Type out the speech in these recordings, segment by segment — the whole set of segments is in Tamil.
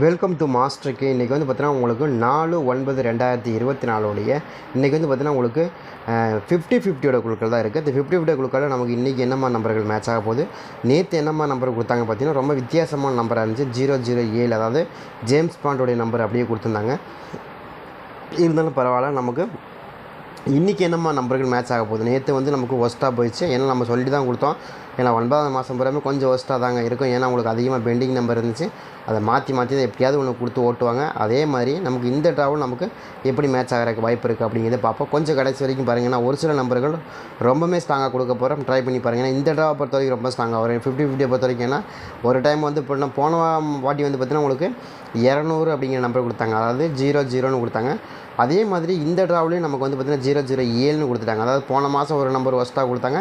வெல்கம் டு மாஸ்டர் கே இன்றைக்கி வந்து பார்த்தீங்கன்னா உங்களுக்கு நாலு ஒன்பது ரெண்டாயிரத்தி இருபத்தி நாலுடைய இன்றைக்கி வந்து பார்த்தீங்கன்னா உங்களுக்கு ஃபிஃப்டி ஃபிஃப்டியோட குழுக்கள் தான் இருக்குது இந்த ஃபிஃப்டி ஃபிஃப்டி குழுக்களில் நமக்கு இன்றைக்கி என்னம்மா நம்பர்கள் மேட்ச் ஆக போகுது? நேற்று என்னம்மா நம்பர் கொடுத்தாங்க பார்த்தீங்கன்னா ரொம்ப வித்தியாசமான நம்பராக இருந்துச்சு. ஜீரோ ஜீரோ ஏழு அதாவது ஜேம்ஸ் பாண்டோடைய நம்பர் அப்படியே கொடுத்துருந்தாங்க. இருந்தாலும் பரவாயில்ல நமக்கு இன்றைக்கி என்னம்மா நம்பர்கள் மேட்ச் ஆக போகுது? நேற்று வந்து நமக்கு ஒஸ்ட்டாக போயிடுச்சு. ஏன்னா நம்ம சொல்லிட்டு தான் கொடுத்தோம். ஏன்னா ஒன்பதாவது மாதம் பூராமே கொஞ்சம் ஒஸ்ட்டாக தாங்க இருக்கும். ஏன்னா உங்களுக்கு அதிகமாக பெண்டிங் நம்பர் இருந்துச்சு. அதை மாற்றி மாற்றி தான் எப்படியாவது ஒன்று கொடுத்து ஓட்டுவாங்க. அதே மாதிரி நமக்கு இந்த ட்ராவல் நமக்கு எப்படி மேட்ச் ஆகிறதுக்கு வாய்ப்பு இருக்குது அப்படிங்கிறத பார்ப்போம். கொஞ்சம் கடைசி வரைக்கும் பாருங்கன்னா ஒரு சில நம்பர்கள் ரொம்பவே ஸ்ட்ராங்காக கொடுக்க போகிறோம் ட்ரை பண்ணி பாருங்க. ஏன்னா இந்த ட்ராவை பொறுத்த வரைக்கும் ரொம்ப ஸ்ட்ராங்காக வரும். ஃபிஃப்டி ஃபிஃப்டியை பொறுத்த வரைக்கும் ஏன்னா ஒரு டைம் வந்து இப்போ போன வாட்டி வந்து பார்த்திங்கன்னா உங்களுக்கு இரநூறு அப்படிங்கிற நம்பர் கொடுத்தாங்க. அதாவது ஜீரோ ஜீரோன்னு கொடுத்தாங்க. அதே மாதிரி இந்த ட்ராவலையும் நமக்கு வந்து பார்த்திங்கன்னா ஜீரோ ஜீரோ ஏழுன்னு கொடுத்துட்டாங்க. அதாவது போன மாதம் ஒரு நம்பர் ஒஸ்ட்டாக கொடுத்தாங்க.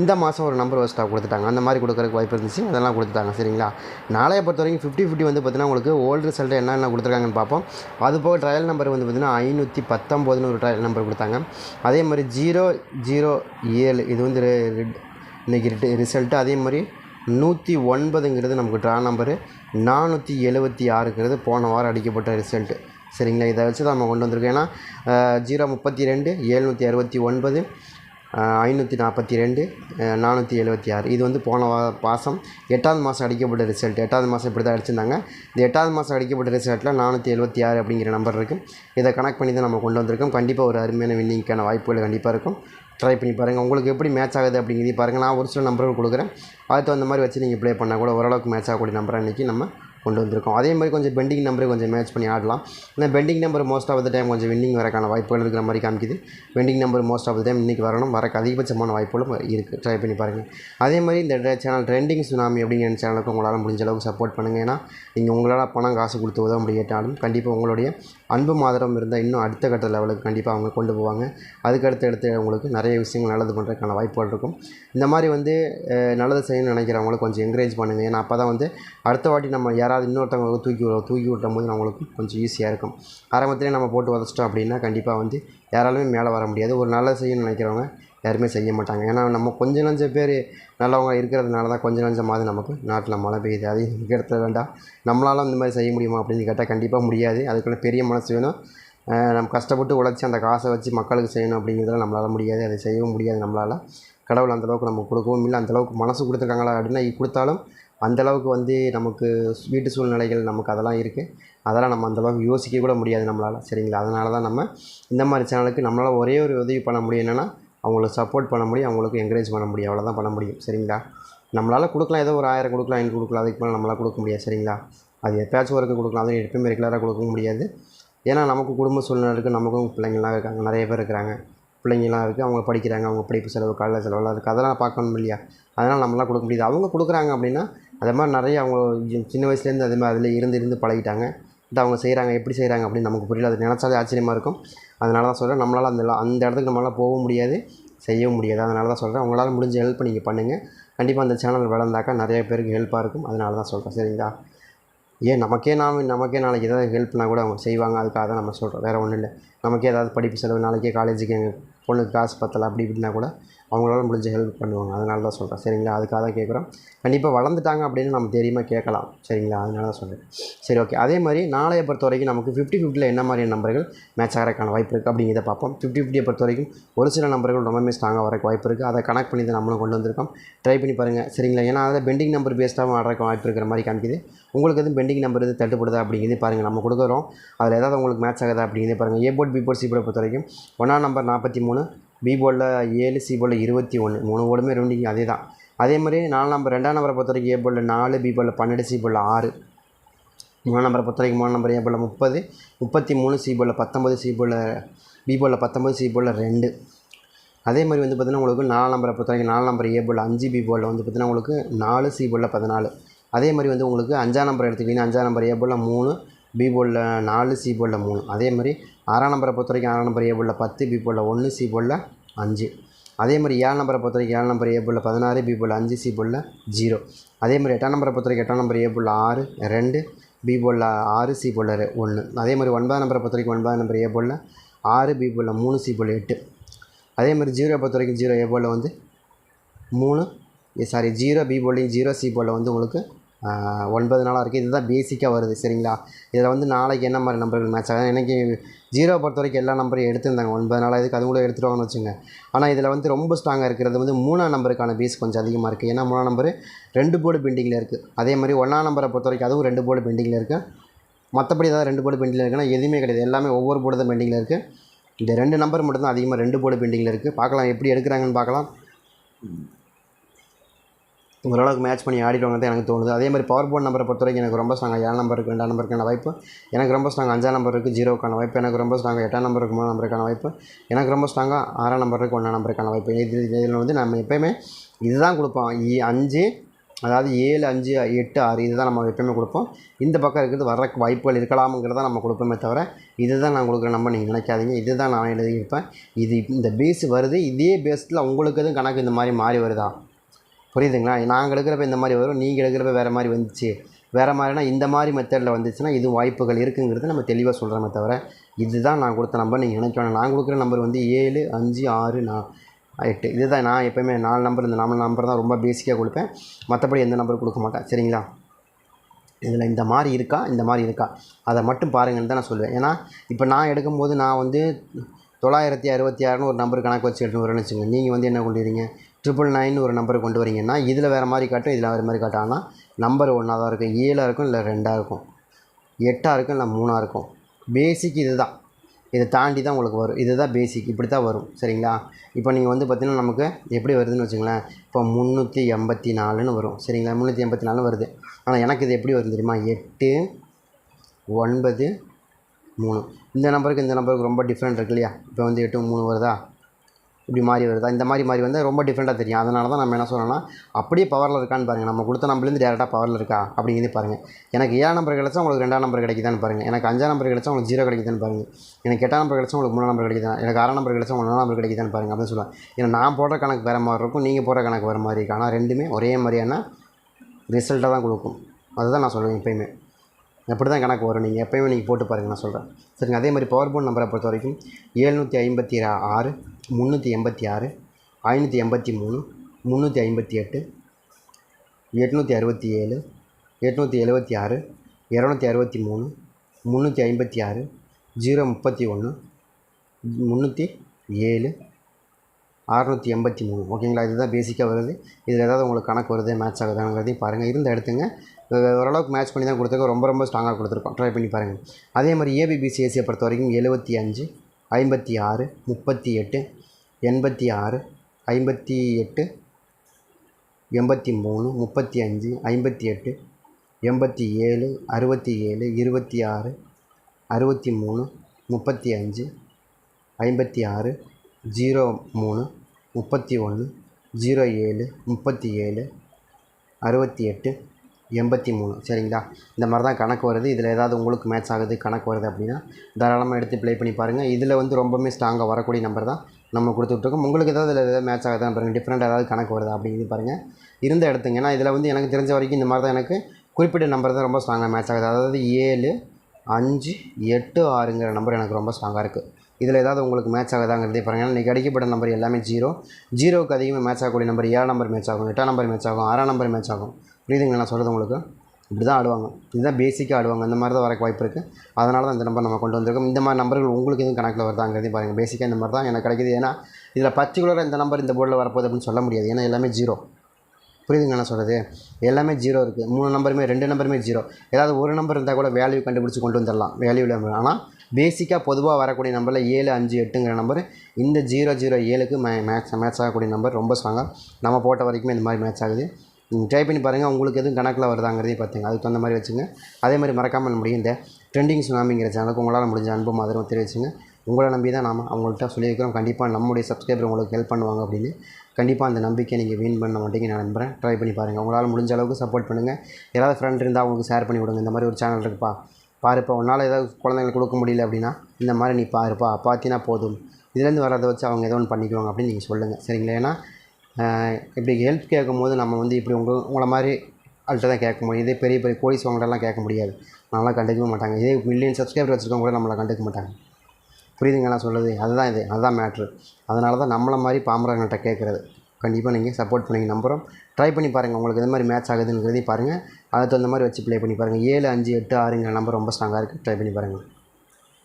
இந்த மாதம் ஒரு நம்பர் ஒஸ்ட்டாக கொடுத்துட்டாங்க. அந்த மாதிரி கொடுக்குறதுக்கு வாய்ப்பு இருந்துச்சு. அதெல்லாம் கொடுத்துட்டாங்க. சரிங்களா? நாளைய பொறுத்த வரைக்கும் ஃபிஃப்டி ஃபிஃப்டி வந்து பார்த்தீங்கன்னா உங்களுக்கு ஓல்டு ரிசல்ட் என்னென்ன கொடுத்துருக்காங்கன்னு பார்ப்போம். அது போக ட்ரையல் நம்பர் வந்து பார்த்திங்கன்னா ஐநூற்றி பத்தொம்போதுன்னு ஒரு ட்ரையல் நம்பர் கொடுத்தாங்க. அதே மாதிரி ஜீரோ ஜீரோ ஏழு இது வந்து இன்றைக்கி ரிசல்ட்டு அதே மாதிரி நூற்றி ஒன்பதுங்கிறது நமக்கு ட்ரா நம்பரு நானூற்றி எழுபத்தி ஆறுங்கிறது போன வாரம் அடிக்கப்பட்ட ரிசல்ட்டு சரிங்களா? இதை வச்சு தான் நம்ம கொண்டு வந்திருக்கோம். ஏன்னா ஜீரோ முப்பத்தி ரெண்டு ஏழ்நூற்றி அறுபத்தி ஒன்பது ஐநூற்றி நாற்பத்தி ரெண்டு நானூற்றி எழுபத்தி ஆறு. இது வந்து போன வா மாதம் எட்டாவது மாதம் அடிக்கப்பட்ட ரிசல்ட் எட்டாவது மாதம் இப்படி தான் அடிச்சிருந்தாங்க. இந்த எட்டாவது மாதம் அடிக்கப்பட்ட ரிசல்ட்டில் நானூற்றி எழுபத்தி ஆறு அப்படிங்கிற நம்பர் இருக்குது இதை கனெக்ட் பண்ணி தான் நம்ம கொண்டு வந்திருக்கோம். கண்டிப்பாக ஒரு அருமையான வின்னிங்க்கான வாய்ப்புகள் கண்டிப்பாக இருக்கும். ட்ரை பண்ணி பாருங்கள் உங்களுக்கு எப்படி மேட்ச் ஆகுது அப்படிங்கிறதையும் பாருங்கள் நான் ஒரு சில நம்பர்கள் கொடுக்குறேன். அதுக்கு தகுந்த மாதிரி வச்சு நீங்கள் ப்ளே பண்ணால் கூட ஓரளவுக்கு மேட்ச் ஆகக்கூடிய நம்பரை இன்றைக்கி நம்ம கொண்டு வந்திருக்கோம். அதே மாதிரி கொஞ்சம் பெண்டிங் நம்பரை கொஞ்சம் மேட்ச் பண்ணி ஆடலாம். ஏன்னா pending number most of the time கொஞ்சம் வின்னிங் வரக்கான வாய்ப்புகள் இருக்கிற மாதிரி காமிக்குது. Pending number most of the time இன்றைக்கி வரணும். வரக்கு அதிகபட்சமான வாய்ப்புகளும் இருக்குது ட்ரை பண்ணி பாருங்கள் அதே மாதிரி இந்த சேனல் ட்ரெண்டிங் சுனாமி அப்படிங்கிற சேனலுக்கு உங்களால் முடிஞ்ச அளவுக்கு சப்போர்ட் பண்ணுங்கள் ஏன்னா நீங்கள் உங்களால் பணம் காசு கொடுத்து உதவ முடியாட்டாலும் கண்டிப்பாக உங்களுடைய அன்பு மாதரம் இருந்தால் இன்னும் அடுத்த கட்ட லெவலுக்கு கண்டிப்பாக அவங்க கொண்டு போவாங்க. அதுக்கு எடுத்து அடுத்து உங்களுக்கு நிறைய விஷயங்கள் நல்லது பண்ணுறதுக்கான வாய்ப்புகள் இருக்கும். இந்த மாதிரி வந்து நல்லது செய்யணும்னு நினைக்கிறவங்களுக்கு கொஞ்சம் என்கரேஜ் பண்ணுங்கள் ஏன்னா அப்போ தான் வந்து அடுத்த வாட்டி நம்ம யாராவது இன்னொருத்தவங்க தூக்கி தூக்கி விட்டும் போது நம்மளுக்கு கொஞ்சம் ஈஸியாக இருக்கும். ஆரம்பத்திலே நம்ம போட்டு உதச்சிட்டோம் அப்படின்னா கண்டிப்பாக வந்து யாராலுமே மேலே வர முடியாது. ஒரு நல்லது செய்யணும்னு நினைக்கிறவங்க யாருமே செய்ய மாட்டாங்க. ஏன்னா நம்ம கொஞ்சம் நஞ்ச பேர் நல்லவங்க இருக்கிறதுனால தான் கொஞ்சம் நஞ்சமாவது நமக்கு நாட்டில் மழை பெய்யுது. அதையும் இடத்துல வேண்டாம். நம்மளால இந்த மாதிரி செய்ய முடியுமா அப்படின்னு கேட்டால் கண்டிப்பாக முடியாது. அதுக்குள்ள பெரிய மனசு வேணும். நம்ம கஷ்டப்பட்டு உழைச்சி அந்த காசை வச்சு மக்களுக்கு செய்யணும் அப்படிங்கிறதுல நம்மளால் முடியாது. அதை செய்யவும் முடியாது. நம்மளால். கடவுள் அந்தளவுக்கு நம்ம கொடுக்கவும் இல்லை. அந்தளவுக்கு மனசு கொடுத்துருக்காங்களா அப்படின்னா கொடுத்தாலும் அந்தளவுக்கு வந்து நமக்கு வீட்டு சூழ்நிலைகள் நமக்கு அதெல்லாம் இருக்குது அதெல்லாம் நம்ம அந்தளவுக்கு யோசிக்க கூட முடியாது நம்மளால் சரிங்களா? அதனால தான் நம்ம இந்த மாதிரி சேனலுக்கு நம்மளால் ஒரே ஒரு உதவி பண்ண முடியும் என்னென்னா அவங்களுக்கு சப்போர்ட் பண்ண முடியும் அவங்களுக்கு என்கரேஜ் பண்ண முடியும். அவ்வளோதான் பண்ண முடியும் சரிங்களா? நம்மளால் கொடுக்கலாம் ஏதோ ஒரு ஆயிரம் கொடுக்கலாம் ஐநூறு கொடுக்கலாம் அதுக்கு மேலே நம்மளால் கொடுக்க முடியாது சரிங்களா? அது எப்பயாச்சும் ஒருக்கு கொடுக்கலாம் அதுவும் எப்பயுமே ரெகுலராக கொடுக்க முடியாது. ஏன்னா நமக்கு குடும்ப சூழ்நிலை இருக்குது நமக்கும் பிள்ளைங்கள்லாம் இருக்காங்க நிறைய பேர் இருக்கிறாங்க. பிள்ளைங்களாம் இருக்குது அவங்க படிக்கிறாங்க அவங்க படிப்பு செலவு கால செலவெல்லாம் இருக்குது அதெல்லாம் பார்க்கணும் இல்லையா? அதனால் நம்மளால் கொடுக்க முடியாது. அவங்க கொடுக்குறாங்க அப்படின்னா அதே மாதிரி நிறைய அவங்க சின்ன வயசுலேருந்து அதே மாதிரி அதில் இருந்து இருந்து பழகிட்டாங்க. இது அவங்க செய்கிறாங்க எப்படி செய்கிறாங்க அப்படின்னு நமக்கு புரியல. அது நினச்சாலே ஆச்சரியமாக இருக்கும். அதனால தான் சொல்கிறேன் நம்மளால் அந்த அந்த இடத்துக்கு நம்மளால் போகவும் முடியாது செய்யவும் முடியாது. அதனால தான் சொல்கிறேன் உங்களால் முடிஞ்ச ஹெல்ப் நீங்கள் பண்ணுங்கள் கண்டிப்பாக அந்த சேனல் வளர்ந்தாக்கா நிறைய பேருக்கு ஹெல்ப்பாக இருக்கும். அதனால தான் சொல்கிறேன் சரிங்களா? ஏன் நமக்கே நாம் நமக்கே நாளைக்கு ஏதாவது ஹெல்ப்னா கூட அவங்க செய்வாங்க அதுக்காக தான் நம்ம சொல்கிறோம் வேறு ஒன்றும் இல்லை. நமக்கே ஏதாவது படிப்பு செலவு நாளைக்கே காலேஜுக்கு எங்கள் பொண்ணுக்கு காசு பத்தலை அப்படி இப்படின்னா கூட அவங்களால முடிஞ்ச ஹெல்ப் பண்ணுவாங்க. அதனால தான் சொல்கிறேன் சரிங்களா? அதுக்காக தான் கேட்குறோம் கண்டிப்பாக வளர்ந்துட்டாங்க அப்படின்னு நம்ம தெரியுமா கேட்கலாம். சரிங்களா? அதனால தான் சொல்கிறேன் சரி ஓகே அதே மாதிரி நாளைய பொறுத்த வரைக்கும் நமக்கு ஃபிஃப்டி ஃபிஃப்டியில் என்ன மாதிரியான நம்பர்கள் மேட்ச் ஆகிறதுக்கான வாய்ப்பு இருக்குது அப்படிங்கிறத பார்ப்போம். ஃபிஃப்டி ஃபிஃப்டியை பொறுத்த வரைக்கும் ஒரு சில நம்பர்கள் ரொம்பவே ஸ்ட்ராங்காக வரக்கு வாய்ப்பு இருக்குது அதை கனெக்ட் பண்ணி தான் நம்மளும் கொண்டு வந்திருக்கோம். ட்ரை பண்ணி பாருங்கள் சரிங்களா? ஏன்னா அதில் பெண்டிங் நம்பர் பேஸ்டாகவும் ஆடுறக்கு வாய்ப்பு இருக்கிற மாதிரி காமிக்குது. உங்களுக்கு எதுவும் பெண்டிங் நம்பர் எது தட்டுப்படுதா அப்படிங்கிறது பாருங்கள் நம்ம கொடுக்குறோம். அதில் ஏதாவது உங்களுக்கு மேட்ச் ஆகுதா அப்படிங்கிறது பாருங்கள் A board B board C board பொறுத்த வரைக்கும் ஒன்றாம் நம்பர் நாற்பத்தி மூணு பி போர்டில் ஏழு சி போர்டில் இருபத்தி ஒன்று மூணு போர்டுமே ரெண்டிங் அதே தான் அதே மாதிரி நாலு நம்பர் ரெண்டாம் நம்பரை பொறுத்த வரைக்கும் ஏ போர்டில் நாலு பி போர்டில் பன்னெண்டு சி போர்டில் ஆறு. மூணாம் நம்பரை பொறுத்த வரைக்கும் மூணு நம்பர் ஏ போர்டில் முப்பது முப்பத்தி மூணு சி போர்டில் பத்தொம்பது சி போர்டில் பி போர்டில் பத்தொம்பது சி போர்டில் ரெண்டு. அதே மாதிரி வந்து பார்த்திங்கன்னா உங்களுக்கு நாலு நம்பரை பொறுத்த வரைக்கும் நாலு நம்பர் ஏ போர்டில் அஞ்சு பி போர்டில் வந்து பார்த்திங்கன்னா உங்களுக்கு நாலு சி போர்டில் பதினாலு. அதே மாதிரி வந்து உங்களுக்கு அஞ்சாம் நம்பர் எடுத்துக்கிட்டிங்கன்னா அஞ்சாம் நம்பர் ஏ போர்டில் மூணு பி போர்டில் நாலு சி போர்டில் மூணு. அதே மாதிரி ஆறாம் நம்பரை பொறுத்த வரைக்கும் ஆறாம் நம்பர் ஏ போர்டில் பத்து பி போர்டில் ஒன்று சி போர்டில் அஞ்சு. அதே மாதிரி ஏழு நம்பரை பொறுத்த வரைக்கும் ஏழு நம்பர் ஏ புள்ள பதினாறு பி புள்ள அஞ்சு சி புள்ள ஜீரோ. அதே மாதிரி எட்டாம் நம்பரை பொறுத்த வரைக்கும் எட்டாம் நம்பர் ஏ புள்ள ஆறு ரெண்டு பி புள்ள ஆறு சி புள்ள ஒன்று அதே மாதிரி ஒன்பதாம் நம்பரை பொறுத்த வரைக்கும் ஒன்பதாம் நம்பர் ஏ புள்ள ஆறு பி புள்ள மூணு சி புள்ள எட்டு. அதே மாதிரி ஜீரோ பொறுத்த வரைக்கும் ஜீரோ ஏ போர்டில் வந்து மூணு சாரி ஜீரோ பி போர்டையும் ஜீரோ சி போர்டில் வந்து உங்களுக்கு ஒன்பது நாளாக இருக்குது இதுதான் பேசிக்காக வருது. சரிங்களா? இதில் வந்து நாளைக்கு என்ன மாதிரி நம்பர்கள் மேட்ச் ஆகுது? எனக்கு ஜீரோ பொறுத்த வரைக்கும் எல்லா நம்பரையும் எடுத்திருந்தாங்க. ஒன்பது நாளாக இதுக்கு அது கூட எடுத்துருவாங்கன்னு வச்சுங்க ஆனால் இதில் வந்து ரொம்ப ஸ்ட்ராங்காக இருக்கிறது வந்து மூணாம் நம்பருக்கான பேஸ் கொஞ்சம் அதிகமாக இருக்குது ஏன்னா மூணாம் நம்பர் ரெண்டு போர்டு பெண்டிங்கில் இருக்குது அதே மாதிரி ஒன்றாம் நம்பரை பொறுத்த வரைக்கும் அதுவும் ரெண்டு போர்டு பெண்டிங்கில் இருக்குது மற்றபடி ஏதாவது ரெண்டு போர்டு பெண்டிங்கில் இருக்குன்னா எதுவுமே கிடையாது. எல்லாமே ஒவ்வொரு போர்டு தான் பெண்டிங்கில் இருக்குது இந்த ரெண்டு நம்பர் மட்டும்தான் அதிகமாக ரெண்டு போர்டு பெண்டிங்கில் இருக்குது பார்க்கலாம் எப்படி எடுக்கிறாங்கன்னு பார்க்கலாம். ஓரளவுக்கு மேட்ச் பண்ணி ஆடிடுவாங்க தான் எனக்கு தோணுது. அதே மாதிரி பவர் போர்ட் நம்பரை பொறுத்த வரைக்கும் எனக்கு ரொம்ப ஸ்ட்ராங்காக ஏழு நம்பருக்கு ரெண்டாம் நம்பருக்கான வாய்ப்பு. எனக்கு ரொம்ப ஸ்ட்ராங் அஞ்சாம் நம்பருக்கு ஜீரோக்கான வாய்ப்பு. எனக்கு ரொம்ப ஸ்ட்ராங்காக எட்டாம் நம்பருக்கு மூணு நம்பருக்கான வாய்ப்பு. எனக்கு ரொம்ப ஸ்ட்ராங்காக ஆறாம் நம்பருக்கு ஒன்றாம் நம்பருக்கான வாய்ப்பு. இது இதில் வந்து நம்ம எப்போயுமே இதுதான் கொடுப்போம். இ- அஞ்சு அதாவது ஏழு அஞ்சு எட்டு ஆறு இதுதான் நம்ம எப்பயுமே கொடுப்போம். இந்த பக்கம் இருக்கிறது வர வாய்ப்புகள் இருக்கலாமுங்கிறத நம்ம கொடுப்போமே தவிர இதுதான் நான் கொடுக்குற நம்ம நீங்கள் நினைக்காதீங்க. இதுதான் நான் எழுதியிருப்பேன். இது இந்த பேஸ் வருது. இதே பேஸில் உங்களுக்கு எதுவும் கணக்கு இந்த மாதிரி மாறி வருதா? புரியுதுங்களா? நாங்கள் எடுக்கிறப்ப இந்த மாதிரி வரும் நீங்கள் எடுக்கிறப்ப வேறு மாதிரி வந்துச்சு. வேறு மாதிரினா இந்த மாதிரி மெத்தடில் வந்துச்சுன்னா இது வாய்ப்புகள் இருக்குங்கிறது நம்ம தெளிவாக சொல்கிறோமே தவிர இதுதான் நான் கொடுத்த நம்பர் நீங்கள் நினைக்கணும் நான் கொடுக்குற நம்பர் வந்து ஏழு அஞ்சு ஆறு நா எட்டு. இதுதான் நான் எப்போயுமே நாலு நம்பர் இந்த நாலு நம்பர் தான் ரொம்ப பேசிக்காக கொடுப்பேன். மற்றபடி எந்த நம்பர் கொடுக்க மாட்டேன். சரிங்களா? இதில் இந்த மாதிரி இருக்கா இந்த மாதிரி இருக்கா? அதை மட்டும் பாருங்கன்னு தான் நான் சொல்லுவேன். ஏன்னா இப்போ நான் எடுக்கும்போது நான் வந்து தொள்ளாயிரத்தி அறுபத்தி ஆறுனு ஒரு நம்பர் கணக்கு வச்சு எடுத்து வரேன்னு வச்சுக்கோங்க. நீங்கள் வந்து என்ன கொண்டுறீங்க ட்ரிபிள் நைன் ஒரு நம்பர் கொண்டு வரீங்கன்னா இதில் வேறு மாதிரி காட்டும் இதில் வேறு மாதிரி காட்டும். ஆனால் நம்பர் ஒன்றா தான் இருக்கும். ஏழாக இருக்கும் இல்லை ரெண்டாக இருக்கும். எட்டாக இருக்கும் இல்லை மூணாக இருக்கும். பேசிக் இது தான் இதை தாண்டி தான் உங்களுக்கு வரும். இதுதான் பேசிக் இப்படி தான் வரும். சரிங்களா? இப்போ நீங்கள் வந்து பார்த்தீங்கன்னா நமக்கு எப்படி வருதுன்னு வச்சுங்களேன் இப்போ முந்நூற்றி எண்பத்தி நாலுன்னு வரும். சரிங்களா? முந்நூற்றி எண்பத்தி நாலு வருது. ஆனால் எனக்கு இது எப்படி வரும் தெரியுமா? எட்டு ஒன்பது மூணு. இந்த நம்பருக்கு இந்த நம்பருக்கு ரொம்ப டிஃப்ரெண்ட் இருக்கு இல்லையா? இப்போ வந்து எட்டு மூணு வருதா? இப்படி மாறி வருதா? இந்த மாதிரி மாறி வந்தால் ரொம்ப டிஃப்ரெண்ட்டாக தெரியும். அதனால தான் நம்ம என்ன சொல்கிறோம்னா அப்படியே பவரில் இருக்கான்னு பாருங்கள் நம்ம கொடுத்த நம்பர்லேருந்து டேரெக்டாக பவரில் இருக்கா? அப்படிங்கிறது பாருங்கள் எனக்கு ஏழாம் நம்பர் கிடச்சா உங்களுக்கு ரெண்டாம் நம்பர் கிடைக்குதான்னு பாருங்கள் எனக்கு அஞ்சாம் நம்பர் கிடச்சா உங்களுக்கு ஜீரோ கிடைக்குதான்னு பாருங்கள் எனக்கு எட்டாம் நம்பர் கிடச்சா உங்களுக்கு மூணாம் நம்பர் கிடைக்குதா? எனக்கு ஆறாம் நம்பர் கிடச்சா உங்களுக்கு நாலாம் நம்பர் கிடைக்குதான்னு பாருங்கள் அப்படின்னு சொல்லுவேன் ஏன்னா நான் போடுற கணக்கு வேறு மாதிரி இருக்கும். நீங்கள் போடுற கணக்கு வேறு மாதிரி இருக்கும். ஆனால் ரெண்டுமே ஒரே மாதிரியான ரிசல்ட்டாக தான் கொடுக்கும். அதுதான் நான் சொல்லுவேன் எப்பயுமே. அப்படி தான் கணக்கு வரும். நீங்கள் எப்பயுமே நீங்கள் போட்டு பாருங்கள் நான் சொல்கிறேன் சரிங்க அதே மாதிரி பவர் போர்ட் நம்பரை பொறுத்த வரைக்கும் ஏழ்நூற்றி ஐம்பத்தி ஆறு முந்நூற்றி எண்பத்தி ஆறு ஐநூற்றி எண்பத்தி மூணு முந்நூற்றி ஐம்பத்தி எட்டு எட்நூற்றி அறுபத்தி ஏழு எட்நூற்றி எழுபத்தி ஆறு இரநூத்தி அறுபத்தி மூணு முந்நூற்றி ஐம்பத்தி ஆறு ஜீரோ முப்பத்தி ஒன்று முந்நூற்றி ஏழு அறநூற்றி எண்பத்தி மூணு. ஓகேங்களா? இதுதான் பேசிக்காக வருது. இதில் ஏதாவது உங்களுக்கு கணக்கு வருது மேட்ச் ஆகுதாங்கிறதையும் பாருங்கள் இருந்த எடுத்துங்க ஓரளவுக்கு மேட்ச் பண்ணி தான் கொடுத்துருக்கோம். ரொம்ப ரொம்ப ஸ்ட்ராங்காக கொடுத்துருக்கோம். ட்ரை பண்ணி பாருங்கள் அதே மாதிரி ஏபிபிசிஎஸ்சியை பொறுத்த வரைக்கும் எழுபத்தி அஞ்சு ஐம்பத்தி ஆறு முப்பத்தி எட்டு எண்பத்தி ஆறு ஐம்பத்தி எட்டு எண்பத்தி மூணு முப்பத்தி அஞ்சு ஐம்பத்தி எட்டு எண்பத்தி ஏழு அறுபத்தி ஏழு இருபத்தி ஆறு அறுபத்தி மூணு முப்பத்தி அஞ்சு ஐம்பத்தி ஆறு ஜீரோ மூணு முப்பத்தி ஒன்று ஜீரோ ஏழு முப்பத்தி ஏழு அறுபத்தி எட்டு எண்பத்தி மூணு. சரிங்களா? இந்த மாதிரி தான் கணக்கு வருது. இதில் ஏதாவது உங்களுக்கு மேட்ச் ஆகுது கணக்கு வருது அப்படின்னா தாராளமாக எடுத்து ப்ளே பண்ணி பாருங்கள் இதில் வந்து ரொம்பவுமே ஸ்ட்ராங்காக வரக்கூடிய நம்பர் தான் நம்ம கொடுத்துட்ருக்கோம். உங்களுக்கு ஏதாவது இதில் ஏதாவது மேட்ச் ஆகுதான் பாருங்கள் டிஃப்ரெண்ட் ஏதாவது கணக்கு வருதா அப்படிங்கிறது பாருங்கள் இருந்த இடத்துங்க ஏன்னா இதில் வந்து எனக்கு தெரிஞ்ச வரைக்கும் இந்த மாதிரி தான் எனக்கு குறிப்பிட்ட நம்பர் தான் ரொம்ப ஸ்ட்ராங்காக மேட்ச் ஆகுது. அதாவது ஏழு அஞ்சு எட்டு ஆறுங்கிற நம்பர் எனக்கு ரொம்ப ஸ்ட்ராங்காக இருக்குது இதில் ஏதாவது உங்களுக்கு மேட்ச் ஆகுதாங்கிறதே பாருங்கள் இன்றைக்கி அடிக்கப்பட்ட நம்பர் எல்லாமே ஜீரோ ஜீரோவுக்கு அதிகமாக மேட்ச் ஆகக்கூடிய நம்பர் ஏழாம் நம்பர் மேட்ச் ஆகும் எட்டாம் நம்பர் மேட்ச் ஆகும் ஆறாம் நம்பர் மேட்ச் ஆகும். புரியுதுங்களா? நான் சொல்கிறது உங்களுக்கு? இப்படி தான் ஆடுவாங்க. இதுதான் பேசிக்காக ஆடுவாங்க. இந்த மாதிரி தான் வரக்கு வாய்ப்பு இருக்குது அதனால தான் இந்த நம்பர் நம்ம கொண்டு வந்திருக்கோம். இந்த மாதிரி நம்பர்கள் உங்களுக்கு எதுவும் கணக்கில் வருதாங்கிறதையும் பாருங்கள் பேசிக்காக இந்த மாதிரி தான் எனக்கு கிடைக்குது. ஏன்னா இதில் பர்டிகுலராக இந்த நம்பர் இந்த போர்டில் வரப்போகுது அப்படின்னு சொல்ல முடியாது. ஏன்னா எல்லாமே ஜீரோ புரியுதுங்க நான் சொல்கிறது எல்லாமே ஜீரோ இருக்குது மூணு நம்பருமே ரெண்டு நம்பருமே ஜீரோ ஏதாவது ஒரு நம்பர் இருந்தால் கூட வேல்யூ கண்டுபிடிச்சி கொண்டு வந்துடலாம். வேல்யூ நம்பர் ஆனால் பேசிக்காக பொதுவாக வரக்கூடிய நம்பரில் ஏழு அஞ்சு எட்டுங்கிற நம்பர் இந்த ஜீரோ ஜீரோ ஏழுக்கு மே மேட்ச் மேட்ச் ஆகக்கூடிய நம்பர் ரொம்ப ஸ்ட்ராங்காக நம்ம போட்ட வரைக்குமே இந்த மாதிரி மேட்ச் ஆகுது. நீங்கள் ட்ரை பண்ணி பாருங்கள் உங்களுக்கு எதுவும் கணக்கில் வருதாங்கிறதையும் பார்த்துங்க அதுக்கு தகுந்த மாதிரி வச்சுங்க. அதே மாதிரி மறக்காமல் முடியும். இந்த ட்ரெண்டிங் சுனாமிங்கிற சேனலுக்கு உங்களால் முடிஞ்ச அன்பும் ஆதரவும் தெரிவிச்சுங்க. உங்களை நம்பி தான் நாம் அவங்கள்ட்ட சொல்லியிருக்கிறோம். கண்டிப்பாக நம்முடைய சப்ஸ்கிரைபர் உங்களுக்கு ஹெல்ப் பண்ணுவாங்க அப்படின்னு. கண்டிப்பாக அந்த நம்பிக்கை நீங்கள் வீண் பண்ண மாட்டீங்க நான் நம்புகிறேன் ட்ரை பண்ணி பாருங்கள் உங்களால் முடிஞ்ச அளவுக்கு சப்போர்ட் பண்ணுங்கள் யாராவது ஃப்ரெண்ட் இருந்தால் அவங்களுக்கு ஷேர் பண்ணி விடுங்க. இந்த மாதிரி ஒரு சேனல் இருக்குப்பா. பாருப்பா உன்னால் ஏதாவது குழந்தைங்களுக்கு கொடுக்க முடியல அப்படின்னா இந்த மாதிரி நீ பாருப்பா. பார்த்தீங்கன்னா போதும். இதுலேருந்து வரதை வச்சு அவங்க ஏதோ ஒன்று பண்ணிக்குவாங்க அப்படின்னு நீங்கள் சொல்லுங்கள் சரிங்களா? ஏன்னா இப்படி ஹெல்ப் கேட்கும்போது நம்ம வந்து இப்படி உங்கள் உங்களை மாதிரி ஆள்கிட்ட தான் கேட்க முடியும். இதே பெரிய பெரிய கோடிஸ் வாங்கலாம் கேட்க முடியாது. நம்மளாம் கண்டுக்கவே மாட்டாங்க. இதே மில்லியன் சப்ஸ்கிரைபர் வச்சுருக்கவங்க கூட நம்மளை கண்டுக்க மாட்டாங்க. புரியுதுங்க நான் சொல்லுது அதுதான் இது. அதுதான் மேட்ரு அதனால தான் நம்மளை மாதிரி பாமரங்கள்கிட்ட கேட்குறது. கண்டிப்பாக நீங்கள் சப்போர்ட் பண்ணி நம்புகிறோம் ட்ரை பண்ணி பாருங்கள் உங்களுக்கு எந்த மாதிரி மேட்ச் ஆகுதுங்கிறதையும் பாருங்கள் அதுக்கு தகுந்த மாதிரி வச்சு ப்ளே பண்ணி பாருங்கள் ஏழு அஞ்சு எட்டு ஆறுங்கிற நம்பர் ரொம்ப ஸ்ட்ராங்காக இருக்குது ட்ரை பண்ணி பாருங்கள்